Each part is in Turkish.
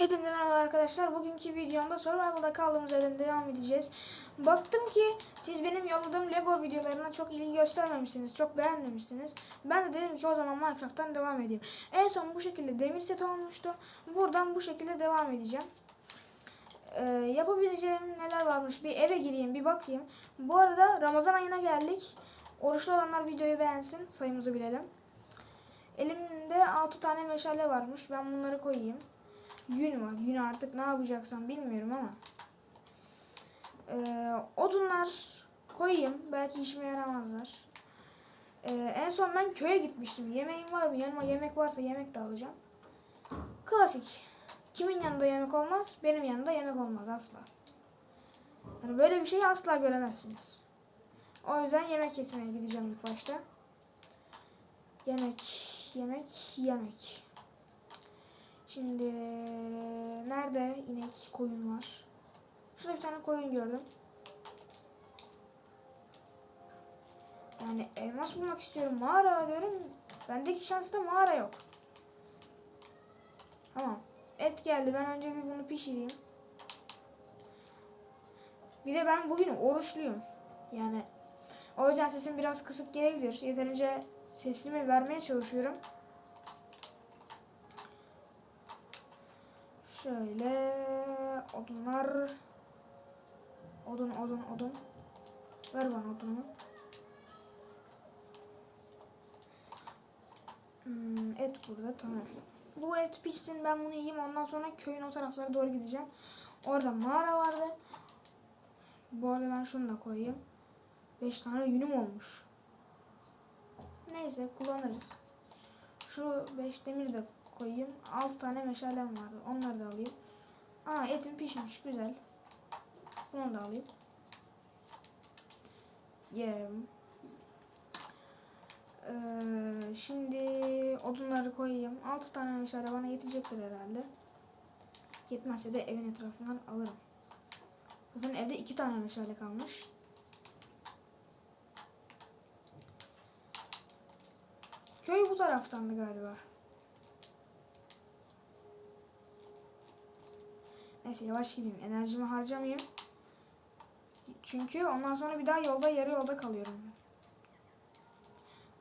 Hepinize merhaba arkadaşlar. Bugünkü videomda Survival'da kaldığımız yerden devam edeceğiz. Baktım ki siz benim yolladığım Lego videolarına çok ilgi göstermemişsiniz. Çok beğenmemişsiniz. Ben de dedim ki o zaman Minecraft'tan devam edeyim. En son bu şekilde demir set olmuştu. Buradan bu şekilde devam edeceğim. Ee, yapabileceğim neler varmış bir eve gireyim bir bakayım. Bu arada Ramazan ayına geldik. Oruçlu olanlar videoyu beğensin. Sayımızı bilelim. Elimde 6 tane meşale varmış. Ben bunları koyayım. Yün var. Yün artık ne yapacaksam bilmiyorum ama. Ee, odunlar koyayım. Belki işime yaramazlar. Ee, en son ben köye gitmiştim. Yemeğim var mı? Yanıma yemek varsa yemek de alacağım. Klasik. Kimin yanında yemek olmaz? Benim yanında yemek olmaz asla. Yani böyle bir şeyi asla göremezsiniz. O yüzden yemek kesmeye gideceğim ilk başta. Yemek, yemek, yemek. Şimdi nerede inek, koyun var? Şurada bir tane koyun gördüm. Yani elmas bulmak istiyorum. Mağara arıyorum. Bendeki şansta mağara yok. Tamam. Et geldi. Ben önce bir bunu pişireyim. Bir de ben bugün oruçluyum. Yani o yüzden sesim biraz kısık gelebilir. Yeterince sesimi vermeye çalışıyorum. Şöyle odunlar. Odun odun odun. Ver bana odunu. Hmm, et burada tamam. Bu et pişsin ben bunu yiyeyim. Ondan sonra köyün o taraflara doğru gideceğim. Orada mağara vardı. Bu arada ben şunu da koyayım. 5 tane yünüm olmuş. Neyse kullanırız. Şu 5 demir de koyayım. 6 tane meşalem vardı. Onları da alayım. Aa etim pişmiş. Güzel. Bunu da alayım. Yem. Ee, şimdi odunları koyayım. 6 tane meşale bana yetecektir herhalde. Yetmezse de evin etrafından alırım. Zaten evde 2 tane meşale kalmış. Köy bu taraftandı galiba. Neyse yavaş gideyim. Enerjimi harcamayayım. Çünkü ondan sonra bir daha yolda yarı yolda kalıyorum.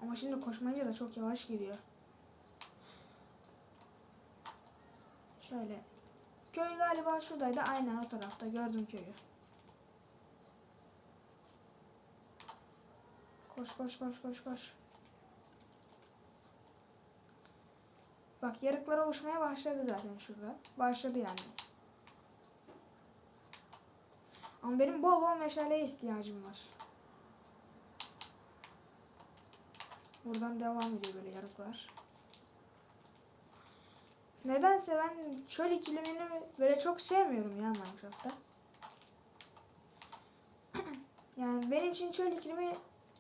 Ama şimdi koşmayınca da çok yavaş gidiyor. Şöyle. Köy galiba şuradaydı. Aynen o tarafta. Gördüm köyü. Koş koş koş koş koş. Bak yarıklar oluşmaya başladı zaten şurada. Başladı yani. Ama benim bol bol meşaleye ihtiyacım var. Buradan devam ediyor böyle yarıklar. Nedense ben çöl iklimini böyle çok sevmiyorum ya Minecraft'ta. yani benim için çöl iklimi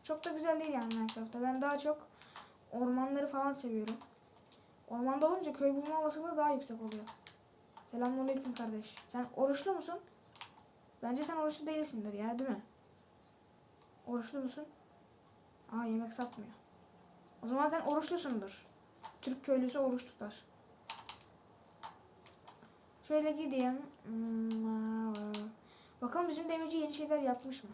çok da güzel değil yani Minecraft'ta. Ben daha çok ormanları falan seviyorum. Ormanda olunca köy bulma olasılığı daha yüksek oluyor. Selamünaleyküm kardeş. Sen oruçlu musun? Bence sen oruçlu değilsindir ya değil mi? Oruçlu musun? Aa yemek satmıyor. O zaman sen oruçlusundur. Türk köylüsü oruç tutar. Şöyle gideyim. Hmm, Bakalım bizim demirci yeni şeyler yapmış mı?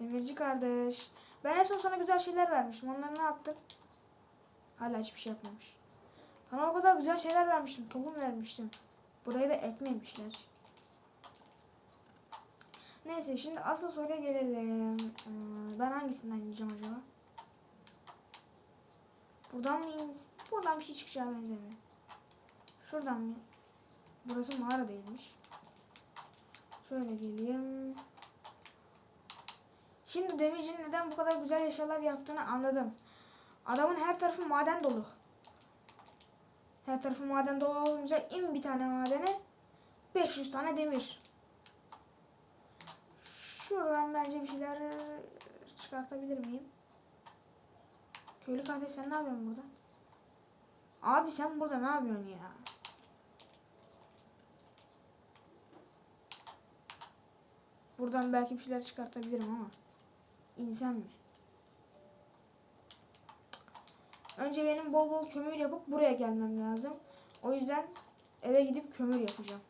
Demirci kardeş. Ben en son sana güzel şeyler vermiştim. Onları ne yaptın? Hala hiçbir şey yapmamış. Sana o kadar güzel şeyler vermiştim. Tohum vermiştim. Burayı da ekmemişler. Neyse şimdi asıl soruya gelelim. Ee, ben hangisinden yiyeceğim acaba? Buradan mı? Buradan bir şey çıkacağı benzemiyor. Şuradan mı? Burası mağara değilmiş. Şöyle geleyim. Şimdi demircinin neden bu kadar güzel eşyalar yaptığını anladım. Adamın her tarafı maden dolu. Her tarafı maden dolu olunca in bir tane madene 500 tane demir. Şuradan bence bir şeyler çıkartabilir miyim? Köylü kardeş sen ne yapıyorsun burada? Abi sen burada ne yapıyorsun ya? Buradan belki bir şeyler çıkartabilirim ama. İnsan mi? Önce benim bol bol kömür yapıp buraya gelmem lazım. O yüzden eve gidip kömür yapacağım.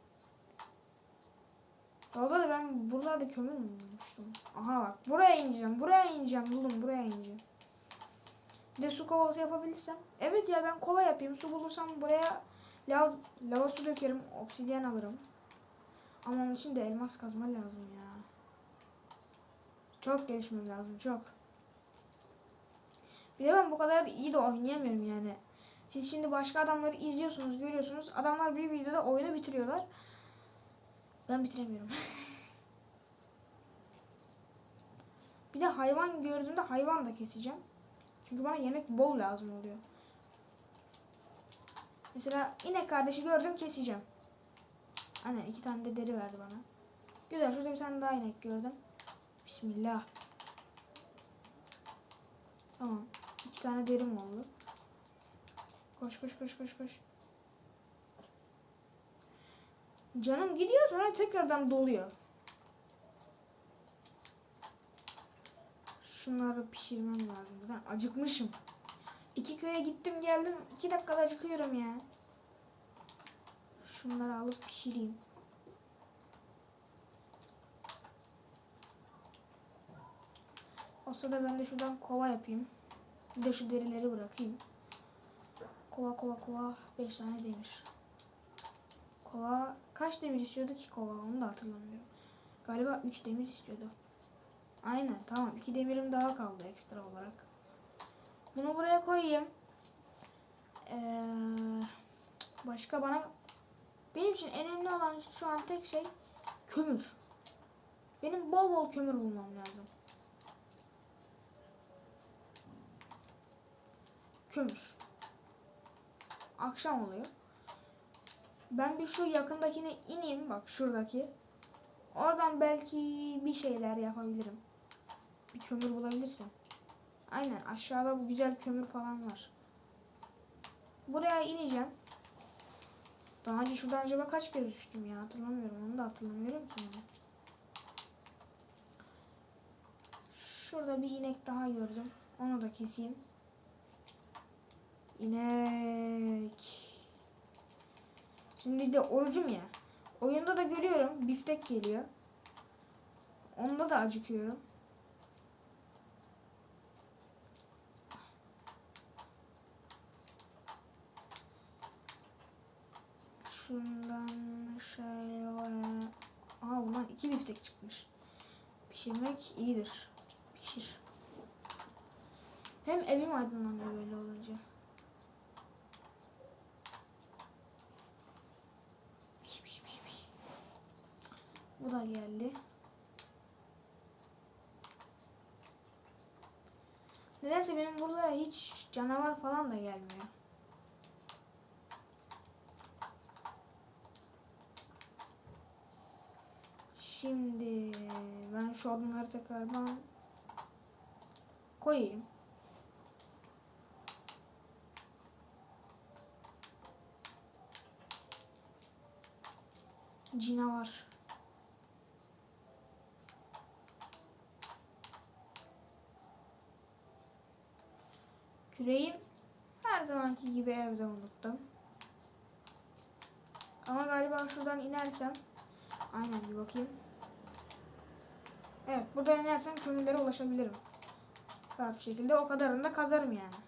Yolda da ben buralarda kömür mü bulmuştum? Aha bak buraya ineceğim. Buraya ineceğim. Buldum buraya ineceğim. Bir de su kovası yapabilirsem. Evet ya ben kova yapayım. Su bulursam buraya lav, lava su dökerim. Obsidyen alırım. Ama onun için de elmas kazma lazım ya. Çok gelişmem lazım çok. Bir de ben bu kadar iyi de oynayamıyorum yani. Siz şimdi başka adamları izliyorsunuz, görüyorsunuz. Adamlar bir videoda oyunu bitiriyorlar. Ben bitiremiyorum. bir de hayvan gördüğümde hayvan da keseceğim. Çünkü bana yemek bol lazım oluyor. Mesela inek kardeşi gördüm keseceğim. Aynen iki tane de deri verdi bana. Güzel şurada bir tane daha inek gördüm. Bismillah. Tamam. İki tane derim oldu. Koş koş koş koş koş. Canım gidiyor sonra tekrardan doluyor. Şunları pişirmem lazım. Ben acıkmışım. İki köye gittim geldim. iki dakikada acıkıyorum ya. Şunları alıp pişireyim. O sırada ben de şuradan kova yapayım. Bir de şu derileri bırakayım. Kova kova kova. 5 tane demir. Kova kaç demir istiyordu ki kova onu da hatırlamıyorum. Galiba 3 demir istiyordu. Aynen tamam 2 demirim daha kaldı ekstra olarak. Bunu buraya koyayım. Ee, başka bana benim için en önemli olan şu an tek şey kömür. Benim bol bol kömür bulmam lazım. Kömür. Akşam oluyor. Ben bir şu yakındakine ineyim bak şuradaki. Oradan belki bir şeyler yapabilirim. Bir kömür bulabilirsem. Aynen aşağıda bu güzel kömür falan var. Buraya ineceğim. Daha önce şuradan acaba kaç kere düştüm ya hatırlamıyorum onu da hatırlamıyorum ki yani. Şurada bir inek daha gördüm. Onu da keseyim. İnek. Şimdi de orucum ya. Oyunda da görüyorum biftek geliyor. Onda da acıkıyorum. Şundan şey Aa bundan iki biftek çıkmış. Pişirmek iyidir. Pişir. Hem evim aydınlanıyor böyle olunca. Bu da geldi. Nedense benim buralara hiç canavar falan da gelmiyor. Şimdi ben şu adımları tekrardan koyayım. Canavar. Küreğim her zamanki gibi evde unuttum. Ama galiba şuradan inersem aynen bir bakayım. Evet buradan inersem kömürlere ulaşabilirim. Rahat şekilde o kadarını da kazarım yani.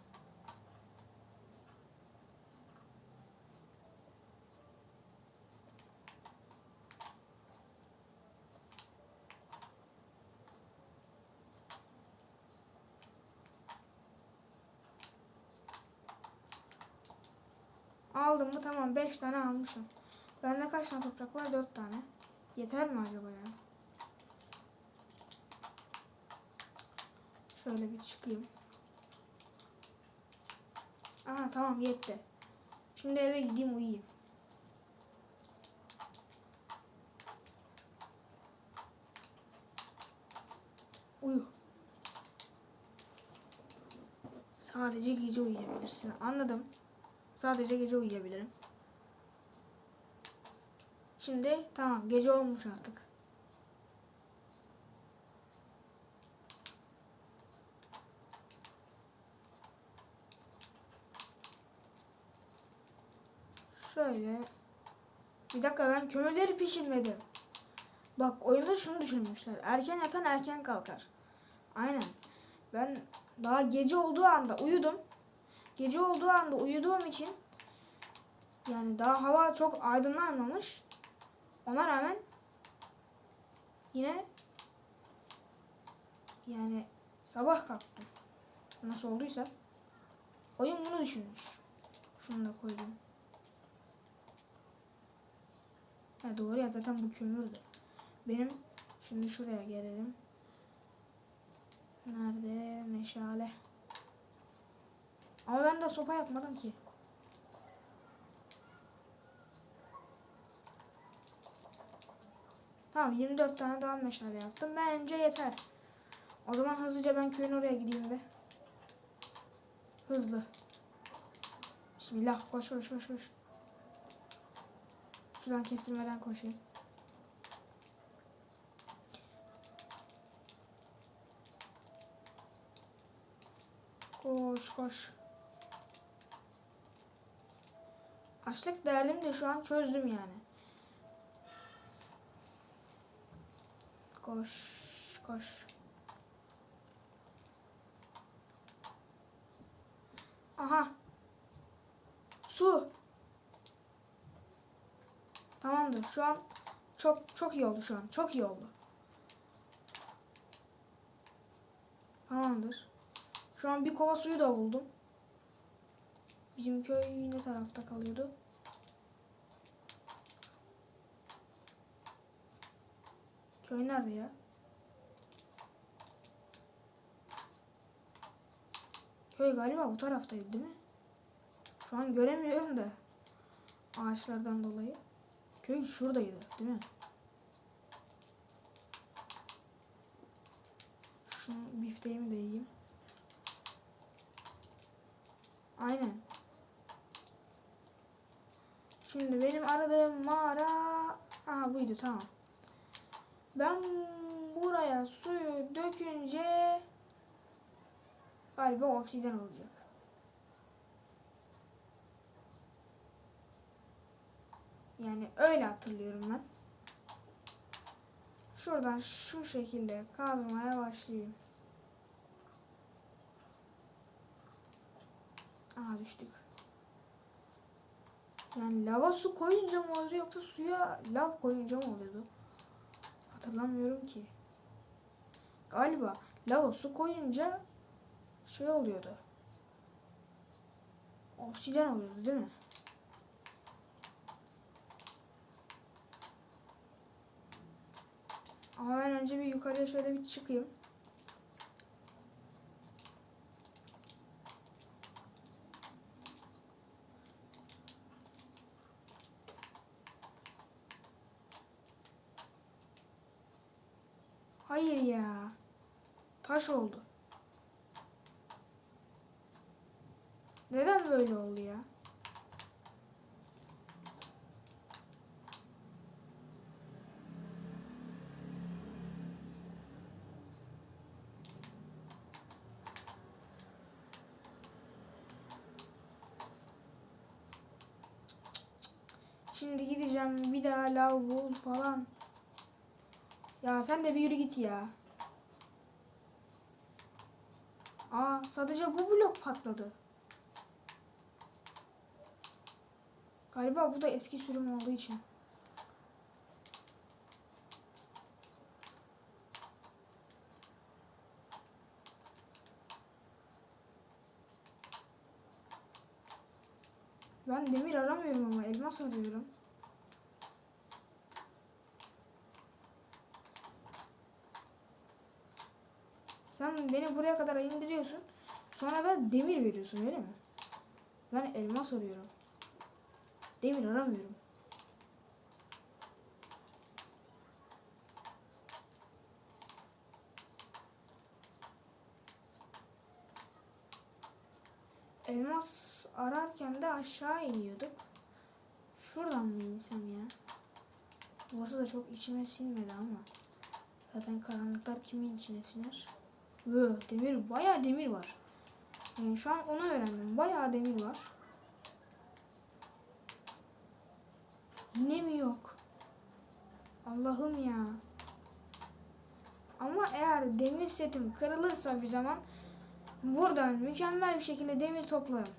Aldım mı tamam 5 tane almışım. Bende kaç tane toprak var? 4 tane. Yeter mi acaba ya? Şöyle bir çıkayım. Aha tamam yetti. Şimdi eve gideyim uyuyayım. Uyu. Sadece gece uyuyabilirsin. Anladım. Sadece gece uyuyabilirim. Şimdi tamam gece olmuş artık. Şöyle Bir dakika ben kömürleri pişirmedim. Bak oyunda şunu düşünmüşler. Erken yatan erken kalkar. Aynen. Ben daha gece olduğu anda uyudum. Gece olduğu anda uyuduğum için yani daha hava çok aydınlanmamış. Ona rağmen yine yani sabah kalktım. Nasıl olduysa oyun bunu düşünmüş. Şunu da koydum. Ha doğru ya zaten bu kömürdü. Benim şimdi şuraya gelelim. Nerede meşale? Ama ben de sopa yapmadım ki. Tamam 24 tane daha meşale yaptım. Bence yeter. O zaman hızlıca ben köyün oraya gideyim be. Hızlı. Bismillah koş koş koş koş. Şuradan kestirmeden koşayım. Koş koş. Açlık derdim de şu an çözdüm yani. Koş koş. Aha. Su. Tamamdır. Şu an çok çok iyi oldu şu an. Çok iyi oldu. Tamamdır. Şu an bir kova suyu da buldum. Bizim köy ne tarafta kalıyordu? Köy nerede ya? Köy galiba bu taraftaydı değil mi? Şu an göremiyorum da ağaçlardan dolayı. Köy şuradaydı değil mi? Şunu bifteğimi de yiyeyim. Aynen. Şimdi benim aradığım mağara aha buydu tamam. Ben buraya suyu dökünce galiba obsiden olacak. Yani öyle hatırlıyorum ben. Şuradan şu şekilde kazmaya başlayayım. Aha düştük. Yani lava su koyunca mı oluyordu yoksa suya lav koyunca mı oluyordu? Hatırlamıyorum ki. Galiba lava su koyunca şey oluyordu. Obsidian oluyordu değil mi? Ama ben önce bir yukarıya şöyle bir çıkayım. Hayır ya. Taş oldu. Neden böyle oldu ya? Şimdi gideceğim bir daha lav bul falan. Ya sen de bir yürü git ya. Aa sadece bu blok patladı. Galiba bu da eski sürüm olduğu için. Ben demir aramıyorum ama elmas arıyorum. Beni buraya kadar indiriyorsun. Sonra da demir veriyorsun öyle mi? Ben elmas arıyorum. Demir aramıyorum. Elmas ararken de aşağı iniyorduk. Şuradan mı insem ya? Burası da çok içime sinmedi ama. Zaten karanlıklar kimin içine siner? Vö, demir, bayağı demir var. Yani şu an onu öğrendim. Bayağı demir var. Yine mi yok? Allah'ım ya. Ama eğer demir setim kırılırsa bir zaman buradan mükemmel bir şekilde demir toplarım.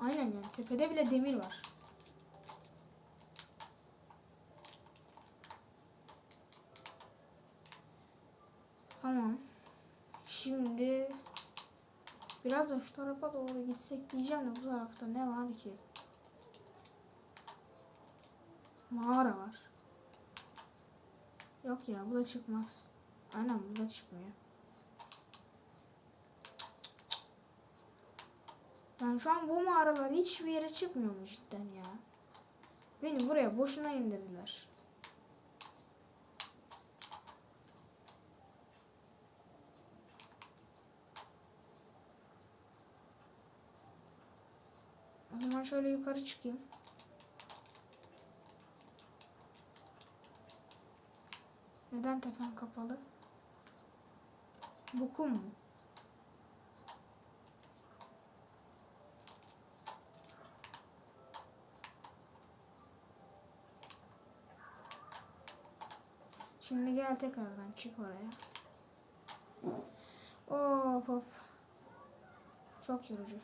Aynen yani tepede bile demir var. Tamam. Şimdi biraz da şu tarafa doğru gitsek diyeceğim de bu tarafta ne var ki? Mağara var. Yok ya bu da çıkmaz. Aynen bu da çıkmıyor. Ben şu an bu mağaralar hiçbir yere çıkmıyor mu cidden ya? Beni buraya boşuna indirdiler. Zaman şöyle yukarı çıkayım. Neden tepem kapalı? Bu kum mu? Şimdi gel tekrardan çık oraya. Of of. Çok yorucu.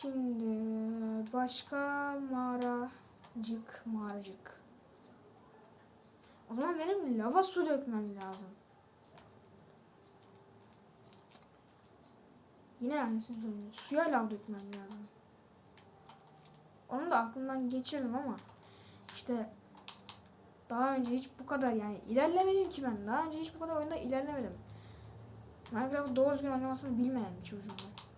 Şimdi başka mağaracık mağaracık. O zaman benim lava su dökmem lazım. Yine aynısını söylüyorum. Suya lav dökmem lazım. Onu da aklımdan geçirdim ama işte daha önce hiç bu kadar yani ilerlemedim ki ben. Daha önce hiç bu kadar oyunda ilerlemedim. Minecraft'ı doğru düzgün oynamasını bilmeyen bir çocuğum ben.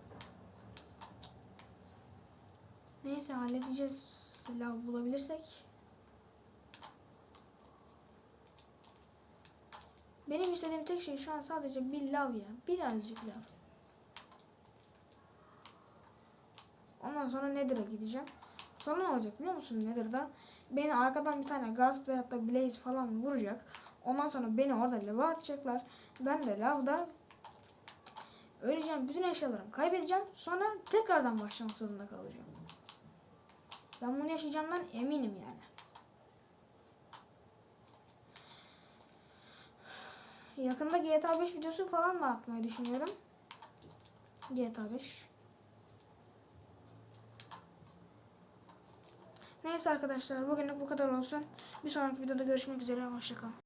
Neyse halledeceğiz. Lav bulabilirsek. Benim istediğim tek şey şu an sadece bir lav ya. Birazcık lav. Ondan sonra Nether'a gideceğim. Sonra ne olacak biliyor musun Nether'da? Beni arkadan bir tane gaz veyahut da blaze falan vuracak. Ondan sonra beni orada lava atacaklar. Ben de lavda öleceğim. Bütün eşyalarımı kaybedeceğim. Sonra tekrardan başlamak zorunda kalacağım. Ben bunu yaşayacağımdan eminim yani. Yakında GTA 5 videosu falan da atmayı düşünüyorum. GTA 5. Neyse arkadaşlar bugünlük bu kadar olsun. Bir sonraki videoda görüşmek üzere. Hoşçakalın.